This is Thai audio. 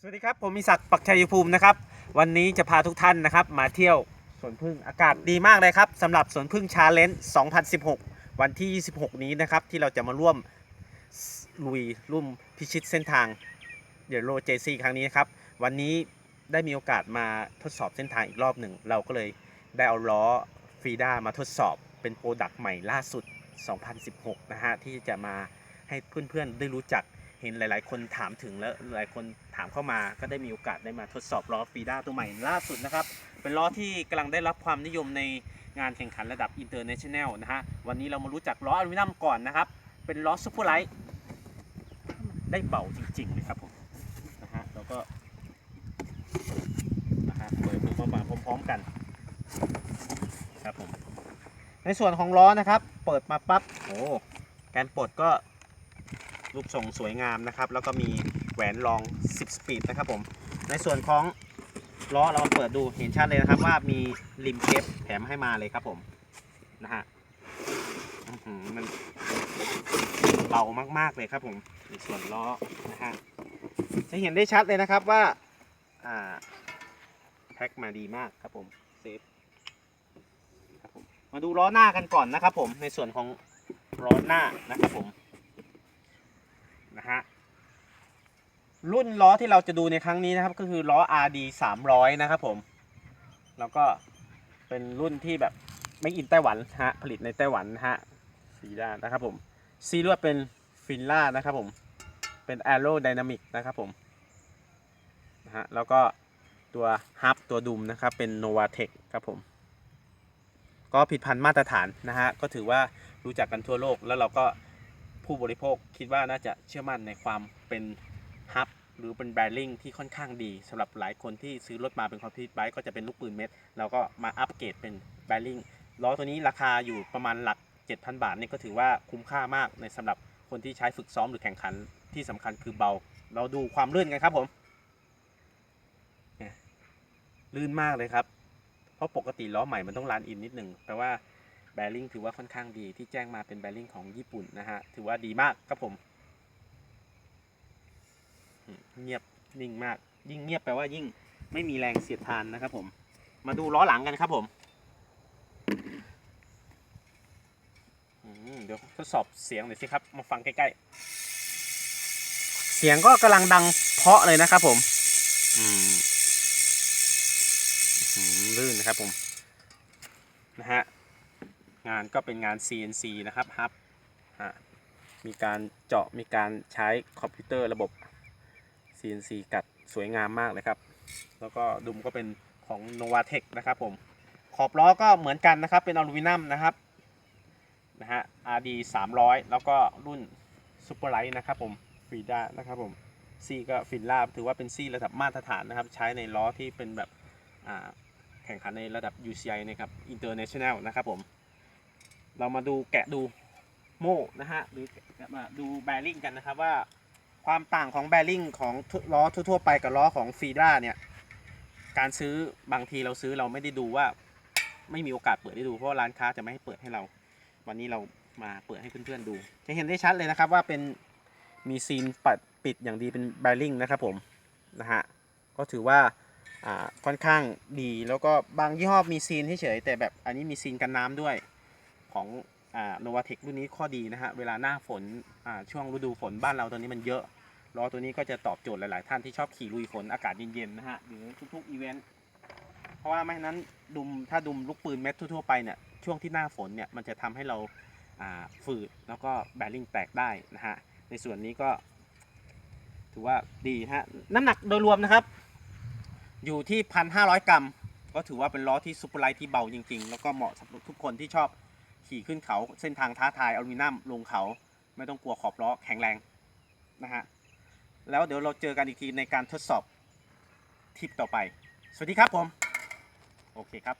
สวัสดีครับ ผมมีศักดิ์ปักชัยภูมินะครับ วันนี้จะพาทุกท่านนะครับ มาเที่ยวสวนพึ่งอากาศดีมากเลยครับสำหรับสวนพึ่งชาเลนจ์2016 วันที่ 26 นี้นะครับ ที่เราจะมาร่วมลุยรุ่มพิชิตเส้นทางเดโรเจซีครั้งนี้นะครับ วันนี้ได้มีโอกาสมาทดสอบเส้นทางอีกรอบหนึ่ง เราก็เลยได้เอาล้อฟีด้ามาทดสอบเป็นโปรดักต์ใหม่ล่าสุด 2016 นะฮะที่จะมาให้เพื่อนๆได้รู้จัก เห็นหลาย ๆ คนถามถึงแล้วหลายคนถามเข้ามา ก็ได้มีโอกาสได้มาทดสอบล้อฟีด้าตัวใหม่ล่าสุดนะครับ เป็นล้อที่กำลังได้รับความนิยมในงานแข่งขันระดับอินเตอร์เนชั่นแนลนะฮะ วันนี้เรามารู้จักล้ออลูมิเนียมก่อนนะครับ เป็นล้อซูเปอร์ไลท์ได้เบาจริงๆเลยครับผมนะฮะแล้วก็นะฮะเปิดดูมาพร้อม ๆ กันครับผมในส่วนของล้อนะครับ เปิดมาปั๊บโอ้การปลดก็ รูปทรงสวยงามนะครับ แล้วก็มีแหวนรอง 10 สปีดนะครับผม ในส่วนของล้อเราเปิดดูเห็นชัดเลยนะครับว่ามีริมเทปแถมให้มาเลยครับผมนะฮะมันเบามากๆเลยครับผมในส่วนล้อนะฮะจะเห็นได้ชัดเลยนะครับว่าอ่าแพ็คมาดีมากครับผมเซฟครับผมมาดูล้อหน้ากันก่อนนะครับผมในส่วนของล้อหน้านะครับผม นะฮะรุ่นล้อที่เราจะดูในครั้งนี้นะครับ ก็คือล้อ RD 300 นะครับผม แล้วก็เป็นรุ่นที่แบบไม่อินไต้หวันฮะผลิตในไต้หวันฮะสีด้านนะครับผมซีลวดเป็นฟินล่านะครับผมเป็น Aero Dynamic นะครับผมนะฮะแล้วก็ตัวฮับตัวดุมนะครับเป็น Novatec ครับผม ก็ผิดพันธุ์มาตรฐานนะฮะก็ถือว่ารู้จักกันทั่วโลกแล้วเราก็ ผู้บริโภคคิดว่าน่าจะเชื่อมั่นในความเป็นฮับหรือเป็นแบริ่งที่ค่อนข้างดีสำหรับหลายคนที่ซื้อรถมาเป็นคอมพิวต์ไบค์ก็จะเป็นลูกปืนเม็ดเราก็มาอัปเกรดเป็นแบริ่งล้อตัวนี้ราคาอยู่ประมาณหลัก 7,000 บาทนี่ก็ถือว่าคุ้มค่ามากในสำหรับคนที่ใช้ฝึกซ้อมหรือแข่งขันที่สำคัญคือเบา เราดูความลื่นกันครับผมเนี่ยลื่นมากเลยครับ เพราะปกติล้อใหม่มันต้องลานอินนิดหนึ่งแต่ว่า แบริ่งถือว่าค่อนข้างดีที่แจ้งมาเป็นแบริ่งของญี่ปุ่นนะฮะ ถือว่าดีมากครับผม เงียบนิ่งมาก ยิ่งเงียบแปลว่ายิ่งไม่มีแรงเสียดทานนะครับผม มาดูล้อหลังกันครับผมเดี๋ยวทดสอบเสียงหน่อยสิครับ มาฟังใกล้ๆ เสียงก็กำลังดังเพาะเลยนะครับผม อืมลื่นนะครับผม นะฮะ งานก็เป็นงาน CNC นะครับฮับมีการเจาะมีการใช้คอมพิวเตอร์ระบบ CNC กัดสวยงามมากเลยครับ แล้วก็ดุมก็เป็นของ Novatec นะครับผม ขอบล้อก็เหมือนกันนะครับ เป็นอลูมิเนียมนะครับนะฮะ RD 300 แล้วก็รุ่น Super Light นะครับผมฟีด้านะครับผมซีก็ฟินลาถือว่าเป็นซีระดับมาตรฐานนะครับ ใช้ในล้อที่เป็นแบบแข่งขันในระดับ UCI นะครับ International นะครับผม เรามาดูแกะดูโม่นะฮะหรือมาดูแบริ่งกันนะครับว่าความต่างของแบริ่งของล้อทั่ว ๆ ไปกับล้อของฟีด้าเนี่ยการซื้อบางทีเราซื้อเราไม่ได้ดูว่าไม่มีโอกาสเปิดให้ดูเพราะร้านค้าจะไม่ให้เปิดให้เรา วันนี้เรามาเปิดให้เพื่อนๆดู จะเห็นได้ชัดเลยนะครับว่าเป็นมีซีนปัดปิดอย่างดีเป็นแบริ่งนะครับผมนะฮะก็ถือว่าค่อนข้างดีแล้วก็บางยี่ห้อมีซีนเฉยแต่แบบอันนี้มีซีนกันน้ำด้วย ของโนวาเทครุ่นนี้ข้อดีนะฮะเวลาหน้าฝนช่วงฤดูฝนบ้านเราตอนนี้มันเยอะล้อตัวนี้ก็จะตอบโจทย์หลาย ๆ ท่านที่ชอบขี่ลุยฝนอากาศเย็น ๆ นะฮะหรือทุก ๆ อีเวนต์เพราะว่าไม่นั้นดุมถ้าดุมลูกปืนเม็ดทั่ว ๆ ไปเนี่ยช่วงที่หน้าฝนเนี่ยมันจะทำให้เราฝืดแล้วก็แบริ่งแตกได้นะฮะในส่วนนี้ก็ ถือว่าดีฮะน้ำหนักโดยรวมนะครับ อยู่ที่ 1,500 กรัม ก็ถือว่าเป็นล้อที่ซูเปอร์ไลท์ที่เบาจริง ๆ แล้วก็เหมาะสำหรับทุกคนที่ชอบ ขี่ขึ้นเขาเส้นทางท้าทายอลูมิเนียมลงเขา ไม่ต้องกลัวขอบล้อแข็งแรงนะฮะแล้วเดี๋ยวเราเจอกันอีกทีในการทดสอบทริปต่อไป สวัสดีครับผม โอเคครับ